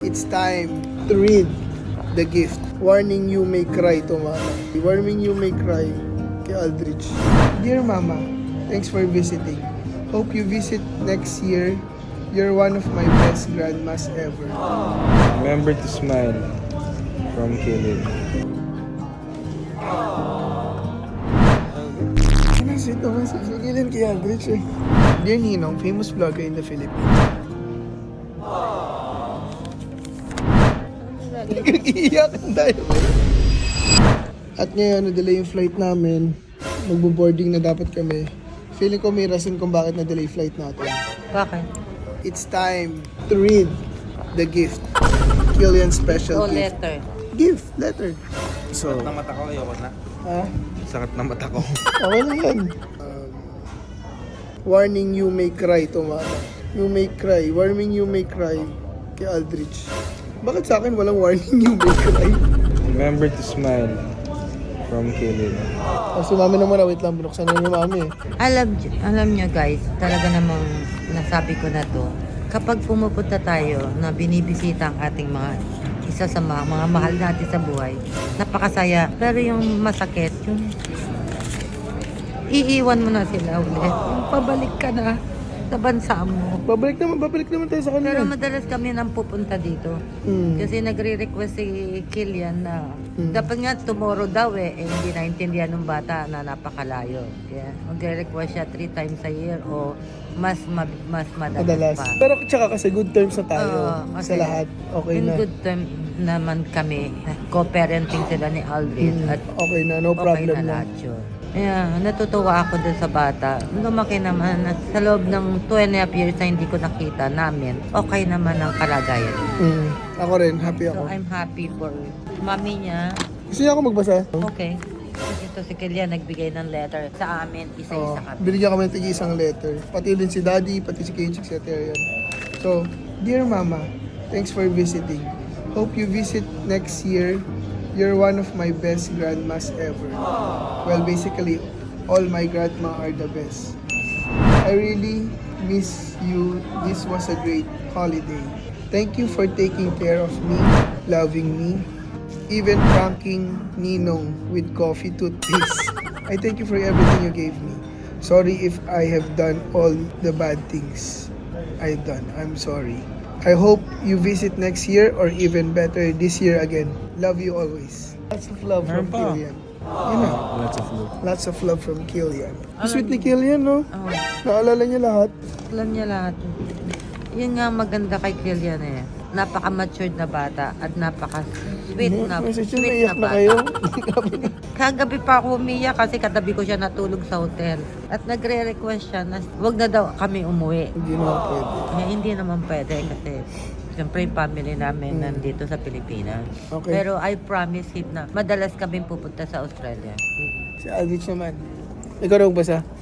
It's time to read the gift. Warning you may cry to mama. Warning you may cry kay Aldrich. Dear mama, thanks for visiting. Hope you visit next year. You're one of my best grandmas ever. Remember to smile from Kilin. Ano si Thomas? Sigilin kay Aldrich eh. Dear Ninong, famous vlogger in the Philippines. Nag-iiyak ang tayo. At ngayon, na-delay yung flight namin. Magbo-boarding na dapat kami. Feeling ko may rason kung bakit na-delay flight natin. Bakit? It's time to read the gift. Killian's special O gift. letter. Gift, letter. So, Sakit na mata ko, ayoko na. ha? Sakit na mata ko. Okay lang yan. Um, warning you may cry to mama. You may cry. Warning you may cry kay Aldrich. Bakit sa akin walang warning you may cry? Remember to smile from Kilin. Oh, si mami na muna. Wait lang. Binuksan na ni mami eh. Alam, alam nyo guys, talaga namang nasabi ko na to. Kapag pumupunta tayo na binibisita ang ating mga isa sa mga, mga mahal natin sa buhay, napakasaya. Pero yung masakit, yung iiwan mo na sila ulit. Yung pabalik ka na sa bansa mo. Babalik naman. Babalik naman tayo sa Pero kanila. madalas kami nang pupunta dito. Hmm. Kasi nagre-request si Kilian na Hmm. dapat nga tomorrow daw eh, eh hindi naintindihan ng bata na napakalayo. Kaya magre-request siya three times a year o mas ma- mas madalas, Madalas. pa. Pero tsaka kasi good terms na tayo Oo, sa lahat. Okay In na. good time naman kami, co-parenting sila ni Aldrin Hmm. at Okay na. No okay problem na na. lahat yun. Kaya natutuwa ako dun sa bata. Lumaki naman at sa loob ng two and a half years na hindi ko nakita namin, okay naman ang kalagayan. Hmm. Ako rin. Happy So ako. I'm happy for mami niya. Gusto niya ako magbasa? Okay. Ito si Kilian nagbigay ng letter sa amin, Oo. isa-isa kami. binigyan kami ng tigi isang letter. Pati din si Daddy, pati si Kenchik, si Ate Arian. So, Dear Mama, thanks for visiting. Hope you visit next year. You're one of my best grandmas ever. Well, basically, all my grandma are the best. I really miss you. This was a great holiday. Thank you for taking care of me, loving me, even pranking Ninong with coffee toothpaste. I thank you for everything you gave me. Sorry if I have done all the bad things I've done. I'm sorry. I hope you visit next year or even better this year again. Love you always. Lots of love from Meron pa. Killian. Yun na. Lots of love. Lots of love from Killian. Sweet ni Killian, no? Oh, Naalala niya lahat. alam niya lahat. Yun nga ang maganda kay Kilian eh. Napaka-matured na bata at napaka-sweet na, sweet na bata. Kagabi pa ako umiyak kasi katabi ko siya natulog sa hotel. At nagre-request siya na wag na daw kami umuwi. Hindi naman pwede. Eh, hindi naman pwede kasi siyempre yung family namin Mm. nandito sa Pilipinas. Okay. Pero I promise him na madalas kami pupunta sa Australia. Si Aldrich naman. Ikaw raw basa? Hmm.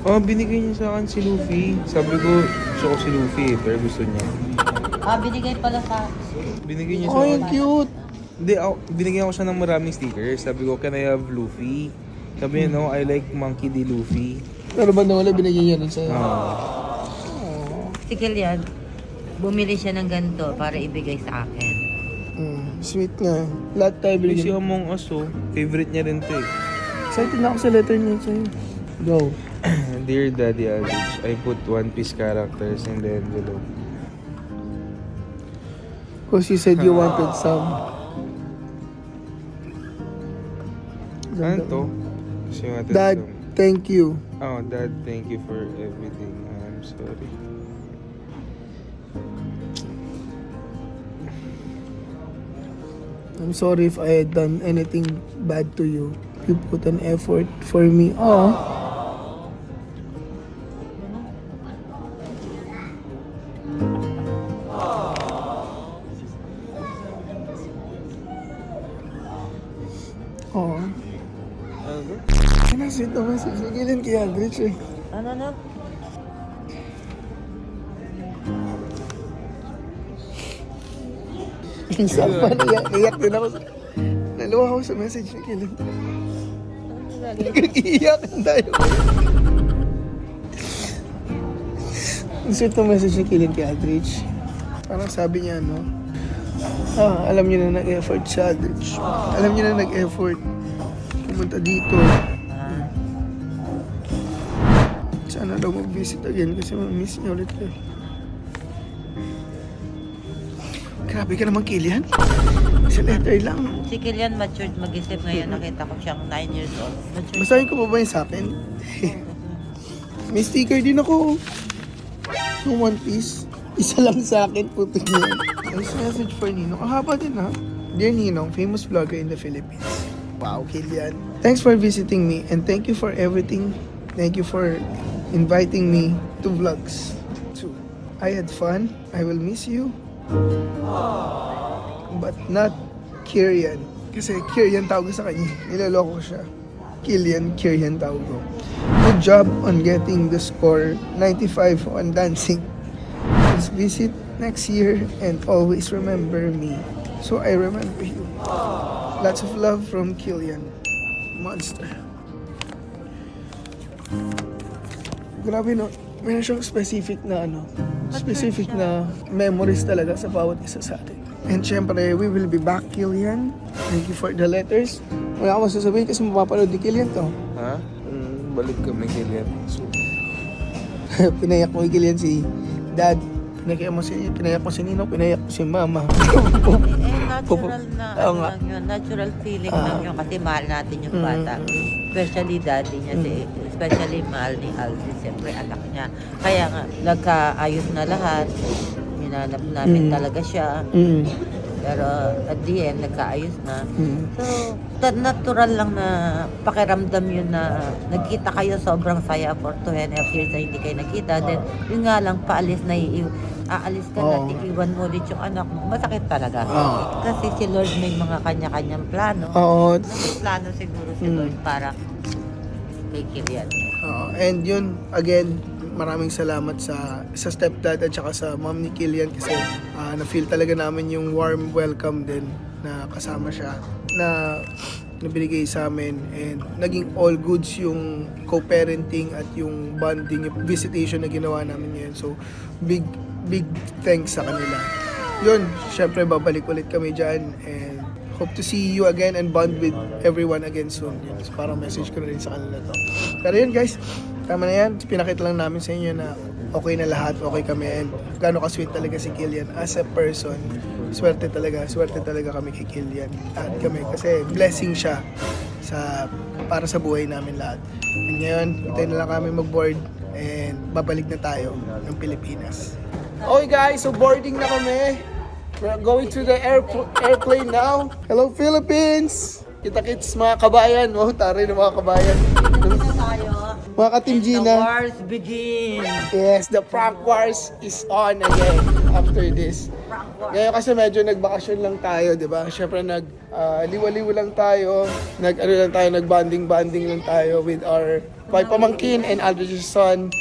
Oh, binigay niya sa akin si Luffy. Sabi ko, gusto ko si Luffy eh, pero gusto niya. Ah, binigay pala sa Binigay niya sa Oh, akin. yung cute. Hindi, ako, binigyan ko siya ng maraming stickers. Sabi ko, can I have Luffy? Sabi niya, no, I like Monkey D. Luffy. Pero ba nawala binigyan niya nun sa'yo? Ah. Oh. si Kilian. Bumili siya ng ganito para ibigay sa akin. Mm, sweet nga. Lahat tayo Yung si binigyan. Among Us, oh. Favorite niya rin to eh. Excited na ako sa letter niya sa'yo. Go. Dear Daddy I put One Piece characters in the envelope. Because you said you wanted some. Ano to? Kasi yung atin Dad, thank you. Oh, Dad, thank you for everything. I'm sorry. I'm sorry if I had done anything bad to you. You put an effort for me. Oh. Ano si Thomas? Sigilin kay Aldrich eh. Ano na? Minsan pa, naiyak, naiyak din ako. sa- Naluwa ako sa message ni Kilin. Nag-iiyak tayo. Ang sweet ng message ni Kilin kay Aldrich. Parang sabi niya, no? Ah, alam niyo na nag-effort si Aldrich. Alam niyo na nag-effort. Pumunta dito. Sana daw mag-visit again kasi ma-miss niya ulit eh. Grabe ka naman, Kilian. Sa letter lang. si Kilian matured mag-isip ngayon. Nakita ko siyang 9 years old. Matured. Basahin ko pa ba yung sa akin? May sticker din ako. Yung One Piece. Isa lang sa akin, putik niya. Nice message for Ninong. Ang haba din ha. Dear Ninong, famous vlogger in the Philippines. Wow, Kilian. Thanks for visiting me and thank you for everything. Thank you for inviting me to vlogs. too. I had fun. I will miss you. But not Kirian. Kasi Kirian tawag sa kanya. Niloloko ko siya. Kilian Kirian tawag ko. Good job on getting the score 95 on dancing. Please visit next year and always remember me. So I remember you. Lots of love from Kilian. Monster. Grabe no. Meron siyang specific na ano. Specific na memories talaga sa bawat isa sa atin. And syempre, we will be back, Kilian. Thank you for the letters. Wala akong masasabihin kasi mapapanood ni Kilian to. Ha? Mm, balik kami kay Lian. So, pinayak mo kay Kilian si Dad. Pinayak mo si, pinayak mo si Nino, pinayak mo si Mama. Eh, natural na, Oo ano nga. lang yun, natural feeling Ah. lang yun kasi mahal natin yung bata. mm, mm. Especially daddy niya, si, Mm. especially mahal ni Alvin, siyempre anak niya. Kaya nga, nagkaayos na lahat. Hinanap namin Mm. talaga siya. mm. Pero at the end, nagkaayos na. Mm. So, natural lang na pakiramdam yun na nagkita kayo sobrang saya for two and a half years na hindi kayo nakita. Then, yun nga lang, paalis na. Aalis ka na, Oo. iiwan mo ulit yung anak mo. Masakit talaga. Oo. Kasi si Lord may mga kanya-kanyang plano. Oo. May plano siguro si Mm. Lord para kay Kilian. Oo. and yun, again, maraming salamat sa sa stepdad at saka sa mom ni Kilian kasi ah, na-feel talaga namin yung warm welcome din na kasama siya na na binigay sa amin and naging all goods yung co-parenting at yung bonding, yung visitation na ginawa namin ngayon. So, big, big thanks sa kanila. Yun, syempre babalik ulit kami dyan and hope to see you again and bond with everyone again soon. Yun, parang message ko na rin sa kanila to. Pero yun guys, tama na yan. Pinakita lang namin sa inyo na okay na lahat, okay kami and gano'ng ka-sweet talaga si Killian as a person. Swerte talaga, swerte talaga kami kay Killian at kami kasi blessing siya sa para sa buhay namin lahat. And ngayon, hintayin na lang kami mag-board and babalik na tayo ng Pilipinas. Okay guys, so boarding na kami. We're going to the airpl- airplane now. Hello Philippines! Kita-kits mga kabayan. Wow, taray ng mga kabayan. Mga ka-Team Gina. wars begin. Yes, the prank wars is on again after this. Ngayon kasi medyo nagbakasyon lang tayo, di ba? Siyempre nag ah, liwa-liwa lang tayo, nag ano lang tayo, nag-banding-banding lang tayo with our my pamangkin and Aldrich's son.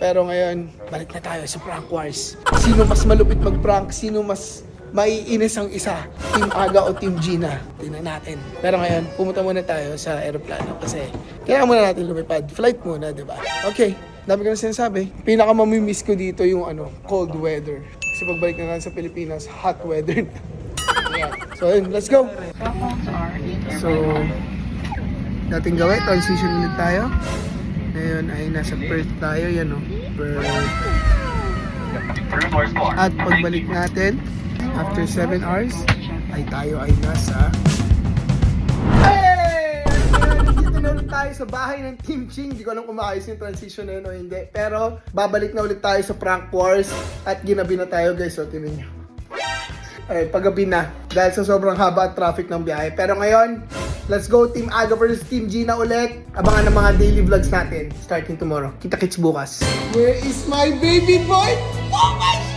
Pero ngayon, balik na tayo sa prank wars. Sino mas malupit mag-prank? Sino mas maiinis ang isa? Team Aga o Team Gina? Tingnan natin. Pero ngayon, pumunta muna tayo sa aeroplano kasi kailangan muna natin lumipad. Flight muna, di ba? Okay, dami ko na sinasabi. Pinaka mamimiss ko dito yung ano, cold weather. Kasi pagbalik na lang sa Pilipinas, hot weather na. So yun, let's go! So, dating gawin, transition ulit tayo. Ngayon ay nasa Perth tayo, yan o. Perth. At pagbalik natin, after 7 hours, ay tayo ay nasa... Hey! Nandito na ulit tayo sa bahay ng Team Ching. Hindi ko alam kung maayos yung transition na yun o hindi. Pero, babalik na ulit tayo sa Prank Wars. At ginabi na tayo guys, so tinan nyo. Ay, paggabi na. Dahil sa sobrang haba at traffic ng biyahe. Pero ngayon, let's go Team Aga versus Team Gina ulit. Abangan ng mga daily vlogs natin starting tomorrow. Kita-kits bukas. Where is my baby boy? Oh my